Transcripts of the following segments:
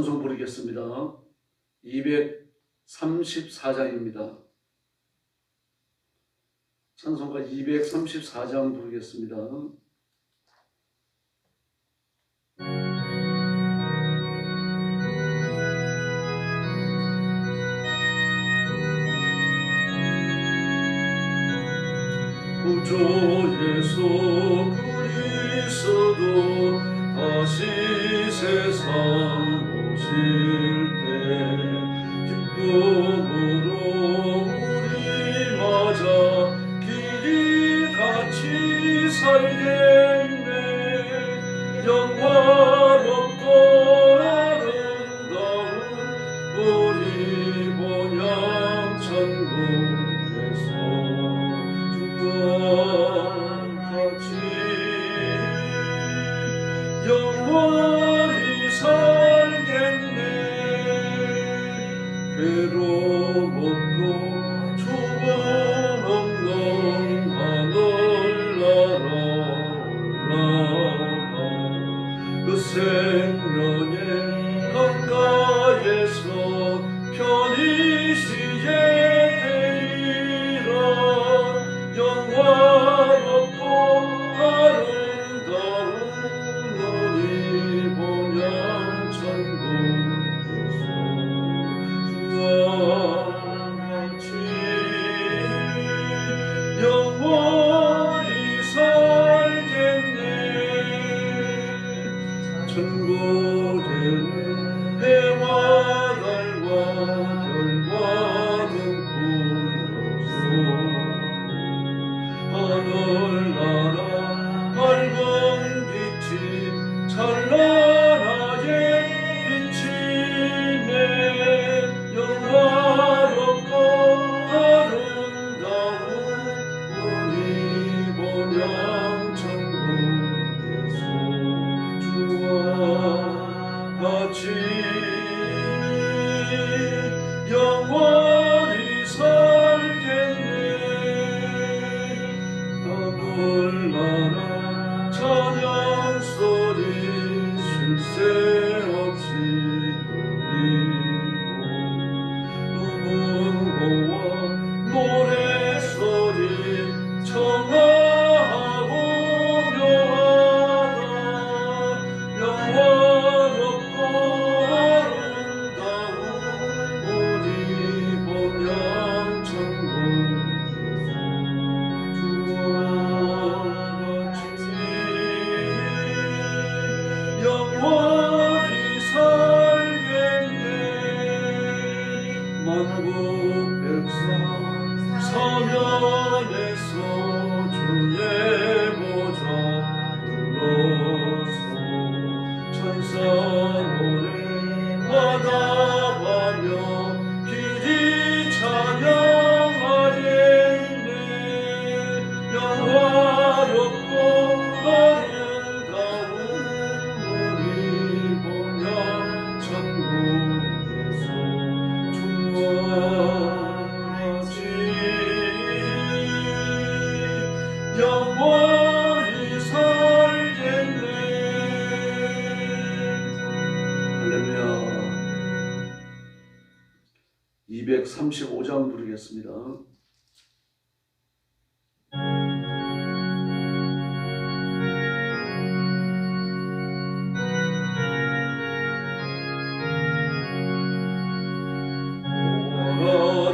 찬송 부르겠습니다. 234장입니다. 찬송가 234장 부르겠습니다.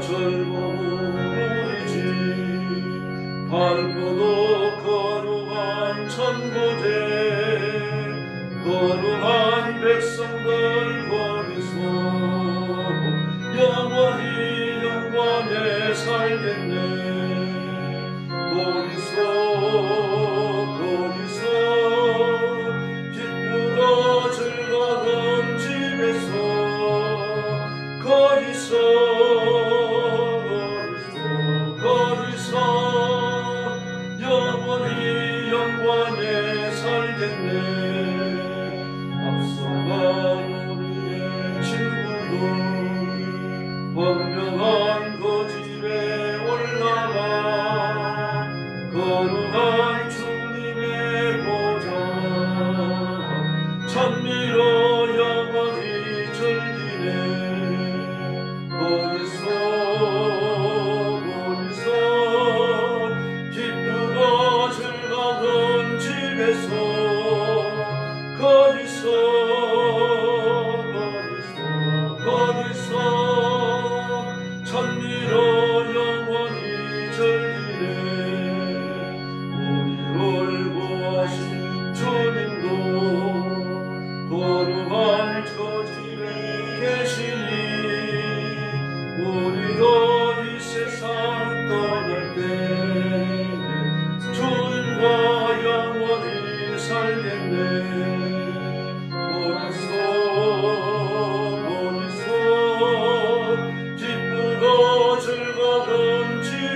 春。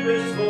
Spirit's voice.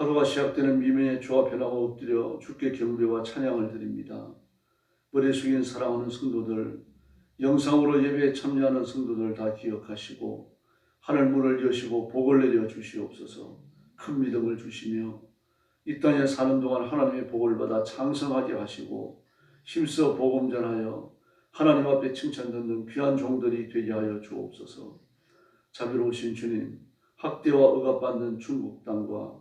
하루가 시작되는 주 앞에 나와 엎드려 주께 경배와 찬양을 드립니다. 머리 숙인 사랑하는 성도들, 영상으로 예배에 참여하는 성도들 다 기억하시고 하늘 문을 여시고 복을 내려 주시옵소서 큰 믿음을 주시며 이 땅에 사는 동안 하나님의 복을 받아 창성하게 하시고 힘써 복음 전하여 하나님 앞에 칭찬 듣는 귀한 종들이 되게 하여 주옵소서. 자비로우신 주님, 학대와 억압받는 중국 땅과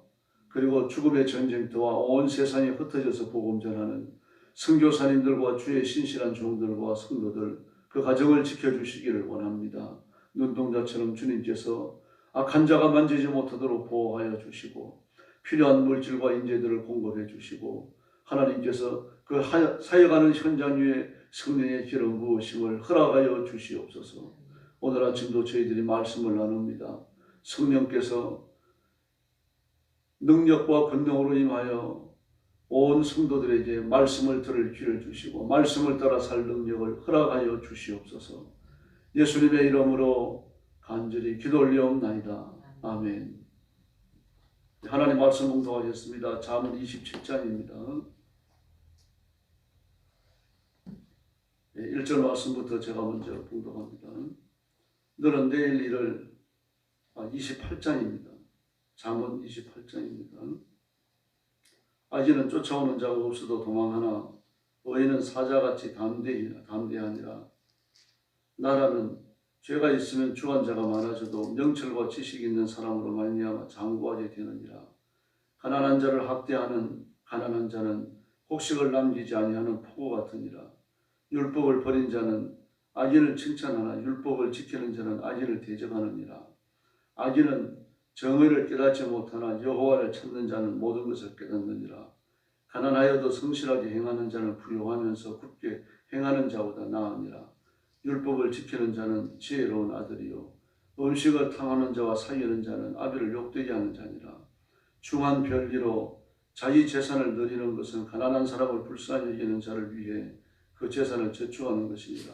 그리고 죽음의 전쟁터와 온 세상에 흩어져서 복음 전하는 선교사님들과 주의 신실한 종들과 성도들 그 가정을 지켜주시기를 원합니다. 눈동자처럼 주님께서 악한 자가 만지지 못하도록 보호하여 주시고 필요한 물질과 인재들을 공급해 주시고 하나님께서 그 하- 사역하는 현장 위에 성령의 기름 부으심을 허락하여 주시옵소서. 오늘 아침도 저희들이 말씀을 나눕니다. 성령께서 능력과 권능으로 임하여 온 성도들에게 말씀을 들을 귀를 주시고 말씀을 따라 살 능력을 허락하여 주시옵소서. 예수님의 이름으로 간절히 기도 올리옵나이다. 아멘. 하나님 말씀 공독하겠습니다. 잠언 27장입니다. 1절 말씀부터 제가 먼저 봉독합니다. 너는 내일 일을 아, 28장입니다. 잠언 28장입니다. 아기는 쫓아오는 자가 없어도 도망하나 의인은 사자같이 담대히 담대하니라. 나라는 죄가 있으면 주한 자가 많아져도 명철과 지식 있는 사람으로 말미암아 장구하게 되느니라. 가난한 자를 학대하는 가난한 자는 곡식을 남기지 아니하는 포고 같으니라. 율법을 버린 자는 악인을 칭찬하나 율법을 지키는 자는 악인을 대적하느니라. 악인은 정의를 깨닫지 못하나 여호와를 찾는 자는 모든 것을 깨닫느니라. 가난하여도 성실하게 행하는 자는 부유하면서 굳게 행하는 자보다 나으니라. 율법을 지키는 자는 지혜로운 아들이요 음식을 탕하는 자와 사귀는 자는 아비를 욕되게 하는 자니라. 중한 별기로 자기 재산을 누리는 것은 가난한 사람을 불쌍히 여기는 자를 위해 그 재산을 저축하는 것이니라.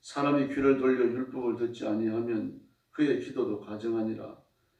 사람이 귀를 돌려 율법을 듣지 아니하면 그의 기도도 가증하니라.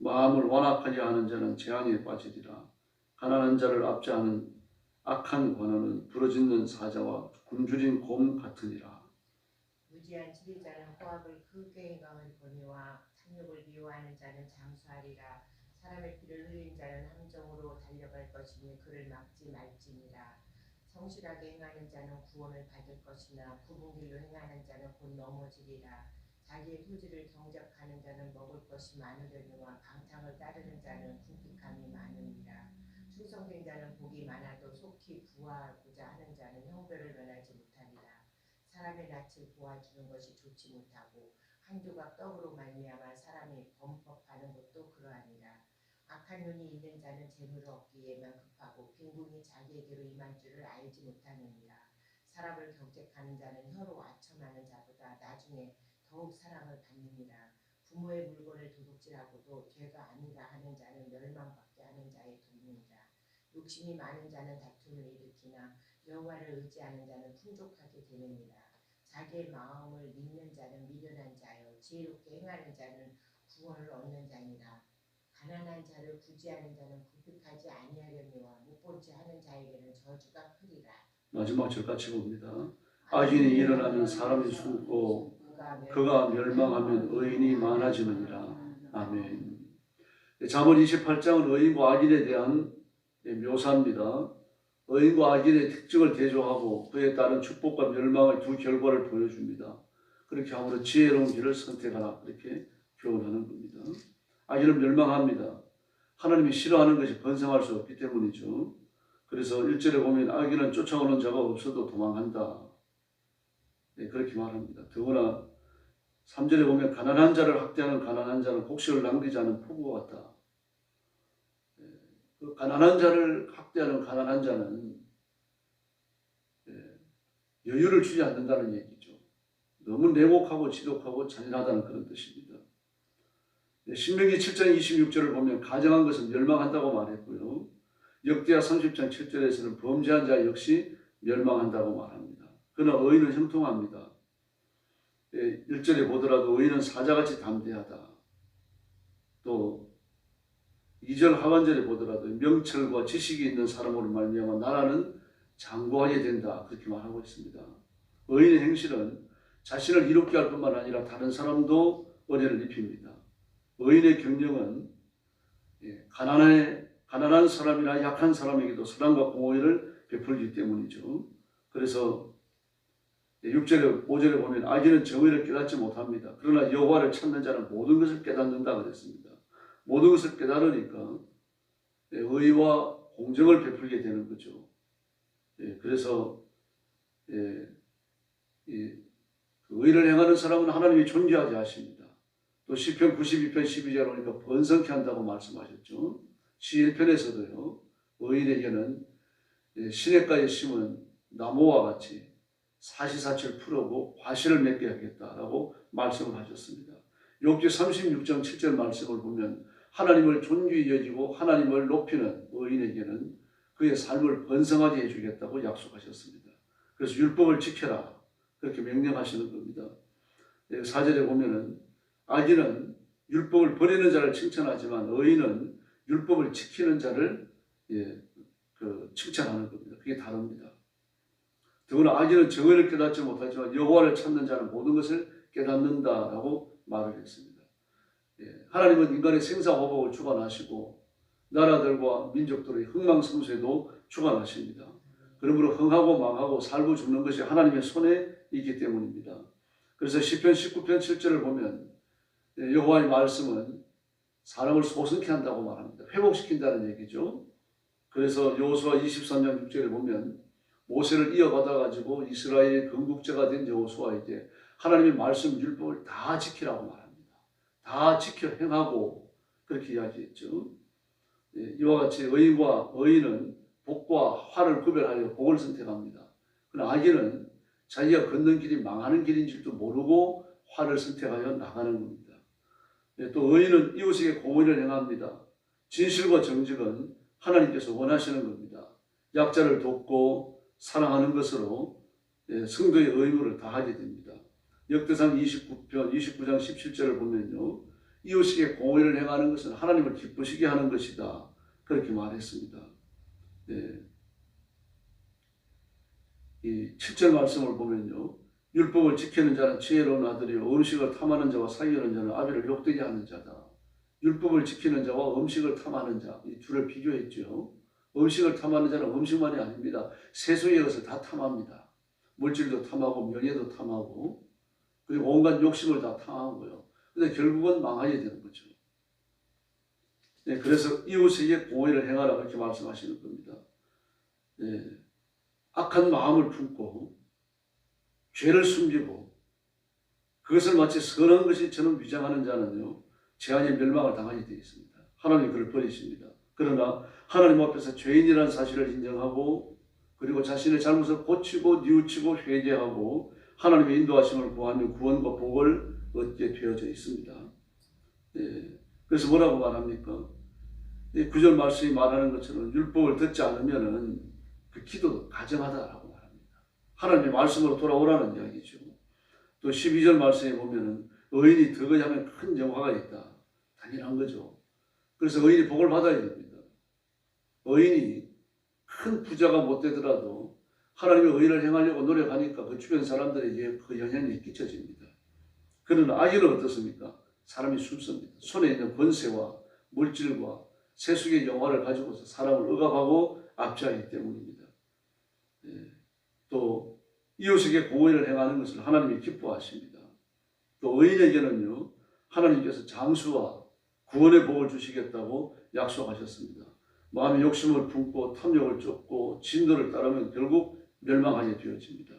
마음을 완악하게 하는 자는 재앙에 빠지리라. 가난한 자를 압제하는 악한 관원은 부러짓는 사자와 굶주린 곰 같으니라. 무지한 지배자는 호압을 그 행강을 보내와 탐욕을 미워하는 자는 장수하리라 사람의 피를 흘린 자는 함정으로 달려갈 것이니 그를 막지 말지니라. 성실하게 행하는 자는 구원을 받을 것이나 굽은 길로 행하는 자는 곧 넘어지리라. 자기의 토지를 경작하는 자는 먹을 것이 많으려니와 방탕을 따르는 자는 궁핍함이 많으니라. 충성된 자는 복이 많아도 속히 부하고자 하는 자는 형벌을 면하지 못하리라. 사람의 낯을 보아주는 것이 좋지 못하고 한 조각 떡으로 말미암아 사람이 범법하는 것도 그러하니라. 악한 눈이 있는 자는 재물을 얻기에만 급하고 빈궁이 자기에게로 임한 줄을 알지 못하느니라. 사람을 경책하는 자는 혀로 아첨하는 자보다 나중에 더욱 사랑을 받느니라. 부모의 물건을 도둑질하고도 죄가 아니라 하는 자는 멸망받게 하는 자의 돕느니라. 욕심이 많은 자는 다툼을 일으키나 여호와를 의지하는 자는 풍족하게 되느니라. 자기의 마음을 믿는 자는 미련한 자요 지혜롭게 행하는 자는 구원을 얻는 자니라. 가난한 자를 구제하는 자는 궁핍하지 아니하려니와 못본채 하는 자에게는 저주가 크리라. 마지막 절 같이 봅니다. 악인이 일어나면 사람이 숨고 그가 멸망하면 의인이 많아지느니라. 아멘. 잠언 28장은 의인과 악인에 대한 묘사입니다. 의인과 악인의 특징을 대조하고 그에 따른 축복과 멸망의 두 결과를 보여줍니다. 그렇게 함으로 지혜로운 길을 선택하라 그렇게 교훈하는 겁니다. 악인은 멸망합니다. 하나님이 싫어하는 것이 번성할 수 없기 때문이죠. 그래서 1절에 보면 악인은 쫓아오는 자가 없어도 도망한다. 네, 그렇게 말합니다. 더구나 3절에 보면 가난한 자를 학대하는 가난한 자는 곡식을 남기지 않은 포구와 같다. 예, 그 가난한 자를 학대하는 가난한 자는 예, 여유를 주지 않는다는 얘기죠. 너무 냉혹하고 지독하고 잔인하다는 그런 뜻입니다. 예, 신명기 7장 26절을 보면 가정한 것은 멸망한다고 말했고요. 역대하 30장 7절에서는 범죄한 자 역시 멸망한다고 말합니다. 그러나 의인은 형통합니다. 예, 1절에 보더라도 의인은 사자같이 담대하다. 또 2절 하반절에 보더라도 명철과 지식이 있는 사람으로 말미암아 나라는 장구하게 된다. 그렇게 말하고 있습니다. 의인의 행실은 자신을 이롭게 할 뿐만 아니라 다른 사람도 은혜를 입힙니다. 의인의 경영은 예, 가난한, 가난한 사람이나 약한 사람에게도 사랑과 공의를 베풀기 때문이죠. 그래서 6절에 5절에 보면 악인은 정의를 깨닫지 못합니다. 그러나 여호와를 찾는 자는 모든 것을 깨닫는다 그랬습니다. 모든 것을 깨달으니까 예, 의와 공정을 베풀게 되는 거죠. 예, 그래서 예, 이, 그 의를 행하는 사람은 하나님이 존귀하게 하십니다. 또 시편 92편 12절 보니까 번성케 한다고 말씀하셨죠. 시 1편에서도요. 의인에게는 예, 시냇가에 심은 나무와 같이 사시사철 풀어고 과실을 맺게 하겠다라고 말씀을 하셨습니다. 욥기 36장 7절 말씀을 보면 하나님을 존귀히 여기고 하나님을 높이는 의인에게는 그의 삶을 번성하게 해주겠다고 약속하셨습니다. 그래서 율법을 지켜라 그렇게 명령하시는 겁니다. 예, 사절에 보면은 악인은 율법을 버리는 자를 칭찬하지만 의인은 율법을 지키는 자를 예, 그 칭찬하는 겁니다. 그게 다릅니다. 더구나 악인은 정의를 깨닫지 못하지만 여호와를 찾는 자는 모든 것을 깨닫는다라고 말을 했습니다. 예, 하나님은 인간의 생사호복을 주관하시고 나라들과 민족들의 흥망성쇠도 주관하십니다. 그러므로 흥하고 망하고 살고 죽는 것이 하나님의 손에 있기 때문입니다. 그래서 시편 19편 7절을 보면 예, 여호와의 말씀은 사람을 소승케 한다고 말합니다. 회복시킨다는 얘기죠. 그래서 여호수아 23장 6절에 보면 모세를 이어받아 가지고 이스라엘의 건국자가 된 여호수아에게 하나님의 말씀 율법을 다 지키라고 말합니다. 다 지켜 행하고 그렇게 이야기했죠. 예, 이와 같이 의인과 의인은 복과 화를 구별하여 복을 선택합니다. 그러나 악인은 자기가 걷는 길이 망하는 길인 줄도 모르고 화를 선택하여 나가는 겁니다. 예, 또 의인은 이웃에게 공의를 행합니다. 진실과 정직은 하나님께서 원하시는 겁니다. 약자를 돕고 사랑하는 것으로 예, 성도의 의무를 다하게 됩니다. 역대상 29편 29장 17절을 보면요. 이웃에게 공의를 행하는 것은 하나님을 기쁘시게 하는 것이다. 그렇게 말했습니다. 예. 이 7절 말씀을 보면요. 율법을 지키는 자는 지혜로운 아들이요 음식을 탐하는 자와 사귀는 자는 아비를 욕되게 하는 자다. 율법을 지키는 자와 음식을 탐하는 자, 이 둘을 비교했죠. 음식을 탐하는 자는 음식만이 아닙니다. 세속의 것을 다 탐합니다. 물질도 탐하고 명예도 탐하고 그리고 온갖 욕심을 다 탐하고요. 근데 결국은 망하게 되는 거죠. 네, 그래서 이웃에게 공의를 행하라 그렇게 말씀하시는 겁니다. 네, 악한 마음을 품고 죄를 숨기고 그것을 마치 선한 것이처럼 위장하는 자는요 재앙의 멸망을 당하게 되어 있습니다. 하나님 그를 버리십니다. 그러나 하나님 앞에서 죄인이라는 사실을 인정하고 그리고 자신의 잘못을 고치고 뉘우치고 회개하고 하나님의 인도하심을 구하며 구원과 복을 얻게 되어져 있습니다. 예, 그래서 뭐라고 말합니까? 이 구절 말씀이 말하는 것처럼 율법을 듣지 않으면은 그 기도도 가정하다라고 말합니다. 하나님의 말씀으로 돌아오라는 이야기죠. 또 12절 말씀에 보면은 의인이 덕을 하면 큰 영화가 있다. 당연한 거죠. 그래서 의인이 복을 받아야 됩니다. 의인이 큰 부자가 못 되더라도 하나님의 의를 행하려고 노력하니까 그 주변 사람들에게 그 영향이 끼쳐집니다. 그러나 악인은 어떻습니까? 사람이 숨습니다. 손에 있는 권세와 물질과 세속의 영화를 가지고서 사람을 억압하고 압제하기 때문입니다. 예. 또 이웃에게 공의를 행하는 것을 하나님이 기뻐하십니다. 또 의인에게는요 하나님께서 장수와 구원의 복을 주시겠다고 약속하셨습니다. 마음의 욕심을 품고 탐욕을 쫓고 진도를 따르면 결국 멸망하게 되어집니다.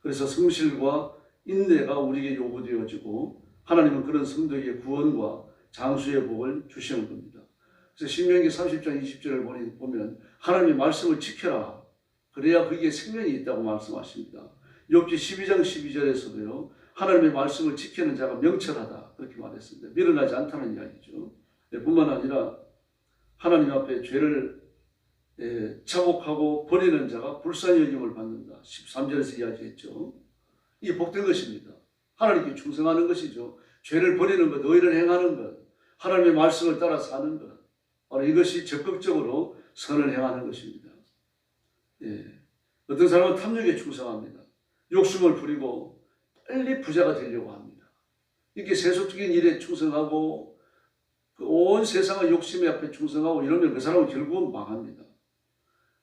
그래서 성실과 인내가 우리에게 요구되어지고 하나님은 그런 성도에게 구원과 장수의 복을 주시는 겁니다. 그래서 신명기 30장 20절을 보면 하나님의 말씀을 지켜라. 그래야 거기에 생명이 있다고 말씀하십니다. 욥기 12장 12절에서도요. 하나님의 말씀을 지키는 자가 명철하다. 그렇게 말했습니다. 밀어나지 않다는 이야기죠. 네, 뿐만 아니라 하나님 앞에 죄를 예, 자복하고 버리는 자가 불쌍히 여김을 받는다. 13절에서 이야기했죠. 이 복된 것입니다. 하나님께 충성하는 것이죠. 죄를 버리는 것, 의를 행하는 것, 하나님의 말씀을 따라 사는 것. 바로 이것이 적극적으로 선을 행하는 것입니다. 예. 어떤 사람은 탐욕에 충성합니다. 욕심을 부리고 빨리 부자가 되려고 합니다. 이렇게 세속적인 일에 충성하고 그 온 세상의 욕심에 앞에 충성하고 이러면 그 사람은 결국은 망합니다.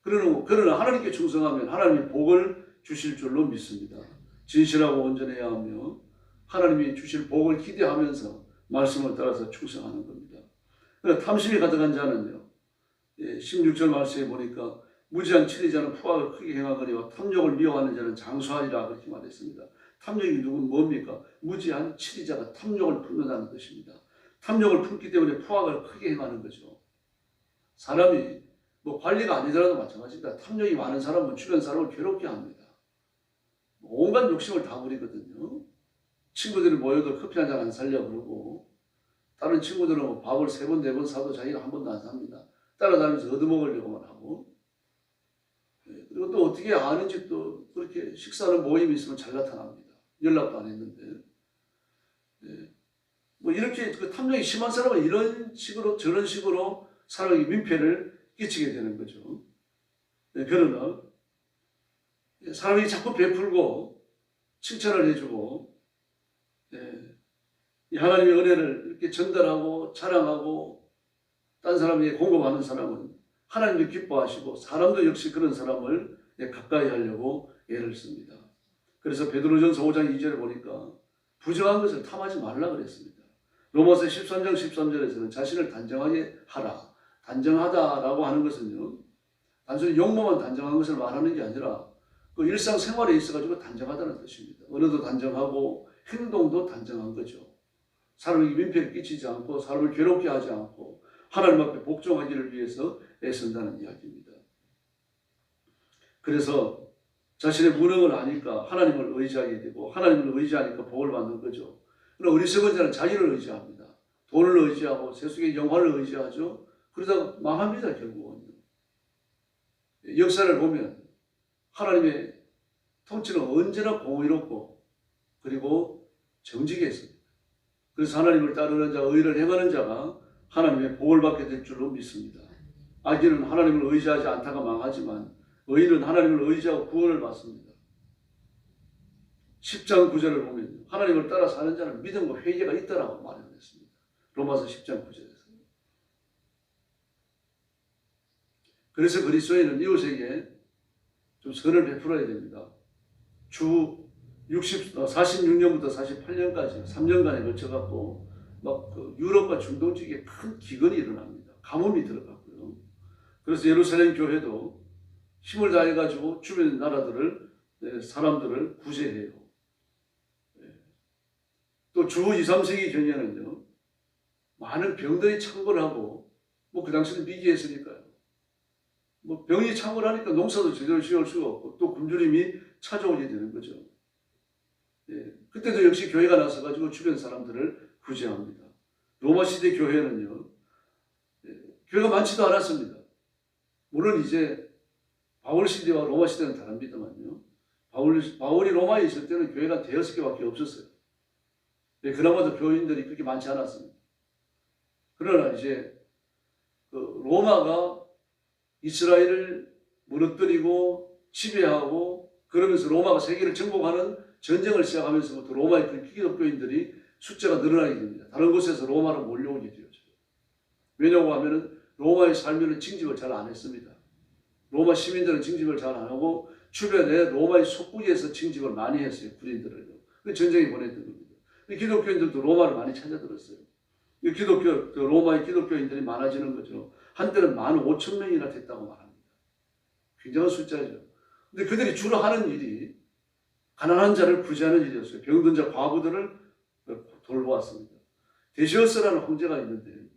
그러나, 그러나 하나님께 충성하면 하나님이 복을 주실 줄로 믿습니다. 진실하고 온전해야 하며 하나님이 주실 복을 기대하면서 말씀을 따라서 충성하는 겁니다. 그러나 탐심이 가득한 자는요. 16절 말씀에 보니까 무지한 치리자는 푸악을 크게 행하거니와 탐욕을 미워하는 자는 장수하리라 그렇게 말했습니다. 탐욕이 누군 뭡니까? 무지한 치리자가 탐욕을 품는다는 것입니다. 탐욕을 품기 때문에 푸악을 크게 행하는 거죠. 사람이 뭐 관리가 아니더라도 마찬가지입니다. 탐욕이 많은 사람은 주변 사람을 괴롭게 합니다. 온갖 욕심을 다 부리거든요. 친구들이 모여도 커피 한 잔 안 살려 그러고 다른 친구들은 뭐 밥을 세 번, 네 번 사도 자기가 한 번도 안 삽니다. 따라다니면서 얻어먹으려고만 하고 예, 그리고 또 어떻게 아는지 또 그렇게 식사하는 모임이 있으면 잘 나타납니다. 연락도 안 했는데 예. 뭐 이렇게 그 탐욕이 심한 사람은 이런 식으로 저런 식으로 사람에게 민폐를 끼치게 되는 거죠. 예, 그러나 사람이 자꾸 베풀고 칭찬을 해주고 예, 이 하나님의 은혜를 이렇게 전달하고 자랑하고 딴 사람에게 공급하는 사람은 하나님도 기뻐하시고 사람도 역시 그런 사람을 예, 가까이 하려고 애를 씁니다. 그래서 베드로전서 5장 2절에 보니까 부정한 것을 탐하지 말라 그랬습니다. 로마서 13장 13절에서는 자신을 단정하게 하라. 단정하다라고 하는 것은요. 단순히 용모만 단정한 것을 말하는 게 아니라 그 일상생활에 있어가지고 단정하다는 뜻입니다. 언어도 단정하고 행동도 단정한 거죠. 사람에게 민폐를 끼치지 않고 사람을 괴롭게 하지 않고 하나님 앞에 복종하기를 위해서 애쓴다는 이야기입니다. 그래서 자신의 무능을 아니까 하나님을 의지하게 되고 하나님을 의지하니까 복을 받는 거죠. 그러나 어리석은 자는 자기를 의지합니다. 돈을 의지하고 세속의 영화를 의지하죠. 그러다가 망합니다 결국은. 역사를 보면 하나님의 통치는 언제나 공의롭고 그리고 정직해 있습니다. 그래서 하나님을 따르는 자, 의를 행하는 자가 하나님의 복을 받게 될 줄로 믿습니다. 악인은 하나님을 의지하지 않다가 망하지만 의인은 하나님을 의지하고 구원을 받습니다. 10장 9절을 보면 하나님을 따라 사는 자는 믿음과 회개가 있다라고 말했습니다. 로마서 10장 9절에서. 그래서 그리스도인은 이웃에게 좀 선을 베풀어야 됩니다. 주 60, 46년부터 48년까지 3년간에 걸쳐갖고 막 그 유럽과 중동 지역에 큰 기근이 일어납니다. 가뭄이 들어갔고요. 그래서 예루살렘 교회도 힘을 다해가지고 주변 나라들을 네, 사람들을 구제해요. 네. 또주 2, 3세기 경에는요 많은 병들이 창궐하고 뭐 그 당시는 미기했으니까요. 뭐 병이 창궐하니까 농사도 제대로 지을 수가 없고 또 굶주림이 찾아오게 되는 거죠. 예, 그때도 역시 교회가 나서가지고 주변 사람들을 구제합니다. 로마 시대 교회는요, 예, 교회가 많지도 않았습니다. 물론 이제 바울 시대와 로마 시대는 다릅니다만요. 바울, 바울이 로마에 있을 때는 교회가 대여섯 개밖에 없었어요. 예, 그나마도 교인들이 그렇게 많지 않았습니다. 그러나 이제 그 로마가 이스라엘을 무너뜨리고 지배하고 그러면서 로마가 세계를 정복하는 전쟁을 시작하면서부터 로마의 그 기독교인들이 숫자가 늘어나게 됩니다. 다른 곳에서 로마로 몰려오게 되었죠. 왜냐고 하면은 로마의 살면은 징집을 잘 안 했습니다. 로마 시민들은 징집을 잘 안 하고 주변에 로마의 속국에서 징집을 많이 했어요. 군인들을요. 그 전쟁에 보냈던 겁니다. 그 기독교인들도 로마를 많이 찾아들었어요. 이 기독교, 그 로마의 기독교인들이 많아지는 거죠. 한때는 만 오천 명이나 됐다고 말합니다. 굉장한 숫자죠. 근데 그들이 주로 하는 일이 가난한 자를 구제하는 일이었어요. 병든 자, 과부들을 돌보았습니다. 데시어스라는 황제가 있는데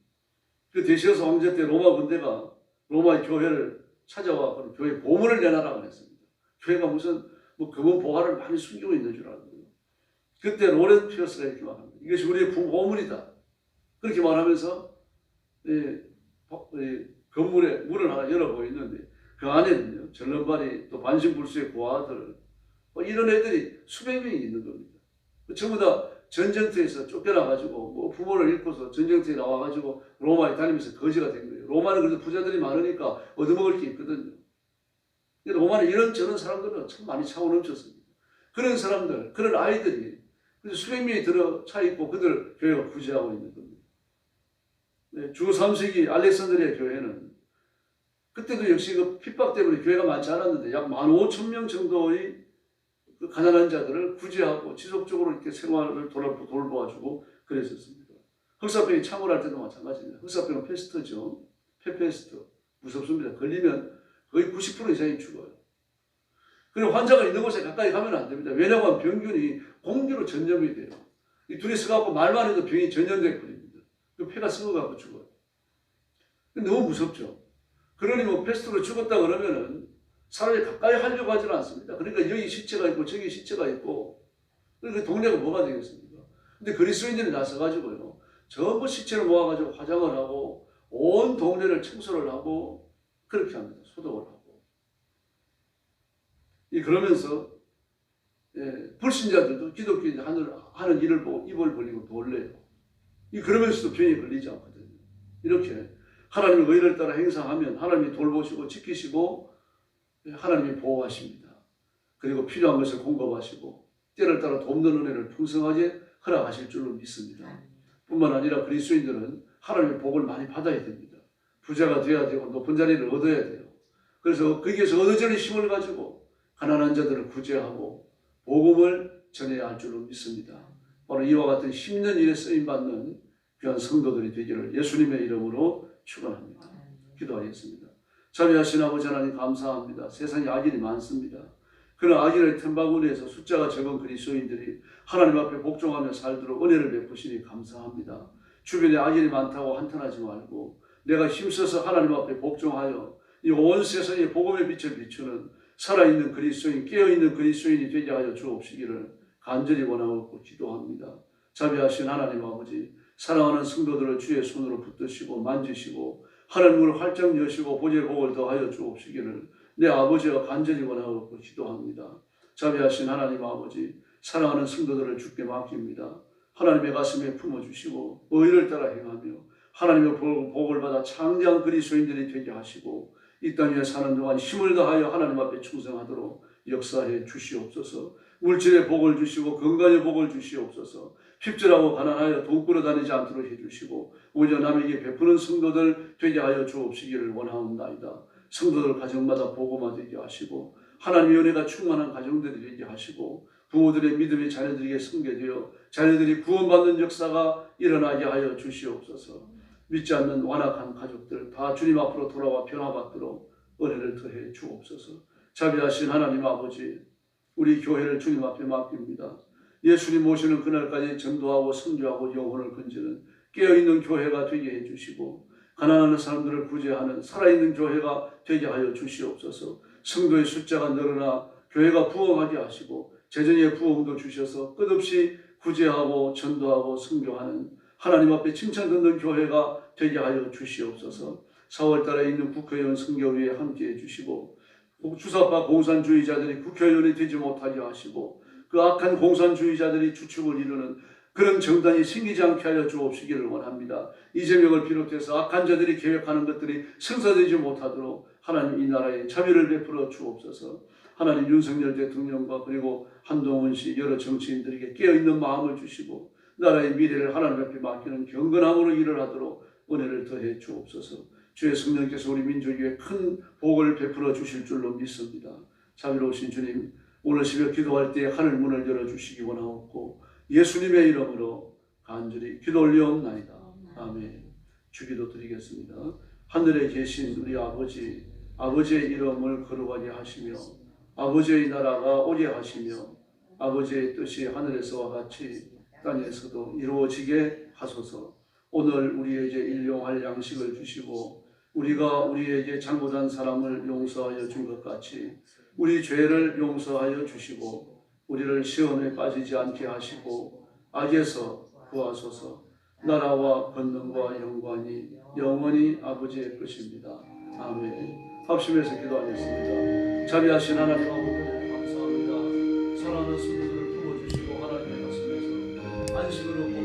그 데시어스 황제 때 로마 군대가 로마의 교회를 찾아와 그 교회 보물을 내놔라고 했습니다. 교회가 무슨 뭐 금은 보화를 많이 숨기고 있는 줄 알고요. 그때 로렌 피어스가 이렇게 말합니다. 이것이 우리의 보물이다. 그렇게 말하면서 예, 예, 건물에 문을 하나 열어보이는데 그 안에는요 전런발이 또 반신불수의 고아들 뭐 이런 애들이 수백 명이 있는 겁니다. 전부 다 전쟁터에서 쫓겨나가지고 뭐 부모를 잃고서 전쟁터에 나와가지고 로마에 다니면서 거지가 된 거예요. 로마는 그래도 부자들이 많으니까 얻어먹을 게 있거든요. 로마는 이런 저런 사람들은 참 많이 차고 넘쳤습니다. 그런 사람들, 그런 아이들이 그래서 수백 명이 들어 차 있고 그들 교회가 구제하고 있는 겁니다. 네, 주 3세기 알렉산드리아 교회는 그때도 역시 그 핍박 때문에 교회가 많지 않았는데 약 15,000명 정도의 그 가난한 자들을 구제하고 지속적으로 이렇게 생활을 돌아, 돌보아주고 그랬었습니다. 흑사병이 창궐할 때도 마찬가지입니다. 흑사병은 페스트죠. 페페스트. 무섭습니다. 걸리면 거의 90% 이상이 죽어요. 그리고 환자가 있는 곳에 가까이 가면 안 됩니다. 왜냐하면 병균이 공기로 전염이 돼요. 이 둘이 서갖고 말만 해도 병이 전염돼 버립니다. 그 폐가 썩어갖고 죽어요. 너무 무섭죠. 그러니 뭐 페스트로 죽었다 그러면은 사람이 가까이 하려고 하지는 않습니다. 그러니까 여기 시체가 있고 저기 시체가 있고 그러니까 동네가 뭐가 되겠습니까? 근데 그리스도인들이 나서가지고요. 전부 시체를 모아가지고 화장을 하고 온 동네를 청소를 하고 그렇게 합니다. 소독을 그러면서 예, 불신자들도 기독교인이 하는, 하는 일을 보고 입을 벌리고 놀래요. 이 그러면서도 병이 걸리지 않거든요. 이렇게 하나님의 의를 따라 행상하면 하나님이 돌보시고 지키시고 하나님이 보호하십니다. 그리고 필요한 것을 공급하시고 때를 따라 돕는 은혜를 풍성하게 허락하실 줄로 믿습니다. 뿐만 아니라 그리스도인들은 하나님의 복을 많이 받아야 됩니다. 부자가 되어야 되고 높은 자리를 얻어야 돼요. 그래서 거기에서 얻어지는 힘을 가지고 가난한 자들을 구제하고 복음을 전해야 할 줄로 믿습니다. 바로 이와 같은 힘있는 일에 쓰임받는 귀한 성도들이 되기를 예수님의 이름으로 축원합니다. 기도하겠습니다. 자비하신 아버지 하나님 감사합니다. 세상에 악인이 많습니다. 그런 악인의 틈바구니에서 숫자가 적은 그리스도인들이 하나님 앞에 복종하며 살도록 은혜를 베푸시니 감사합니다. 주변에 악인이 많다고 한탄하지 말고 내가 힘써서 하나님 앞에 복종하여 이 온 세상에 복음의 빛을 비추는 살아있는 그리스도인, 깨어있는 그리스도인이 되게 하여 주옵시기를 간절히 원하고 기도합니다. 자비하신 하나님 아버지, 사랑하는 성도들을 주의 손으로 붙드시고 만지시고 하나님을 활짝 여시고 보좌의 복을 더하여 주옵시기를 내 아버지가 간절히 원하고 기도합니다. 자비하신 하나님 아버지, 사랑하는 성도들을 주께 맡깁니다. 하나님의 가슴에 품어주시고 의를 따라 행하며 하나님의 복을 받아 창대한 그리스도인들이 되게 하시고 이 땅에 사는 동안 힘을 다하여 하나님 앞에 충성하도록 역사해 주시옵소서. 물질의 복을 주시고 건강의 복을 주시옵소서. 핍절하고 가난하여 돈 끌어다니지 않도록 해주시고 오히려 남에게 베푸는 성도들 되게 하여 주옵시기를 원하옵나이다. 성도들 가정마다 복음화 되게 하시고 하나님의 은혜가 충만한 가정들이 되게 하시고 부모들의 믿음이 자녀들에게 성계되어 자녀들이 구원받는 역사가 일어나게 하여 주시옵소서. 믿지 않는 완악한 가족들 다 주님 앞으로 돌아와 변화받도록 은혜를 더해 주옵소서. 자비하신 하나님 아버지, 우리 교회를 주님 앞에 맡깁니다. 예수님 오시는 그날까지 전도하고 선교하고 영혼을 건지는 깨어있는 교회가 되게 해주시고 가난한 사람들을 구제하는 살아있는 교회가 되게 하여 주시옵소서. 성도의 숫자가 늘어나 교회가 부흥하게 하시고 재정의 부흥도 주셔서 끝없이 구제하고 전도하고 선교하는 하나님 앞에 칭찬 듣는 교회가 되게 하여 주시옵소서. 4월달에 있는 국회의원 선교위에 함께해 주시고 주사파 공산주의자들이 국회의원이 되지 못하게 하시고 그 악한 공산주의자들이 주축을 이루는 그런 정당이 생기지 않게 하여 주옵시기를 원합니다. 이재명을 비롯해서 악한 자들이 계획하는 것들이 성사되지 못하도록 하나님 이 나라에 자비를 베풀어 주옵소서. 하나님 윤석열 대통령과 그리고 한동훈 씨 여러 정치인들에게 깨어있는 마음을 주시고 나라의 미래를 하나님 앞에 맡기는 경건함으로 일을 하도록 은혜를 더해 주옵소서. 주의 성령께서 우리 민족에게 큰 복을 베풀어 주실 줄로 믿습니다. 자비로우신 주님, 오늘 새벽 기도할 때 하늘 문을 열어 주시기 원하옵고 예수님의 이름으로 간절히 기도 올리옵나이다. 아멘. 주기도 드리겠습니다. 하늘에 계신 우리 아버지, 아버지의 이름을 거룩하게 하시며 아버지의 나라가 오게 하시며 아버지의 뜻이 하늘에서와 같이 땅에서도 이루어지게 하소서. 오늘 우리에게 일용할 양식을 주시고 우리가 우리에게 잘못한 사람을 용서하여 준 것 같이 우리 죄를 용서하여 주시고 우리를 시험에 빠지지 않게 하시고 악에서 구하소서. 나라와 권능과 영광이 영원히 아버지의 것입니다. 아멘. 합심해서 기도하겠습니다. 자비하신 하나님 아버지 감사합니다. 사랑하는 siguro po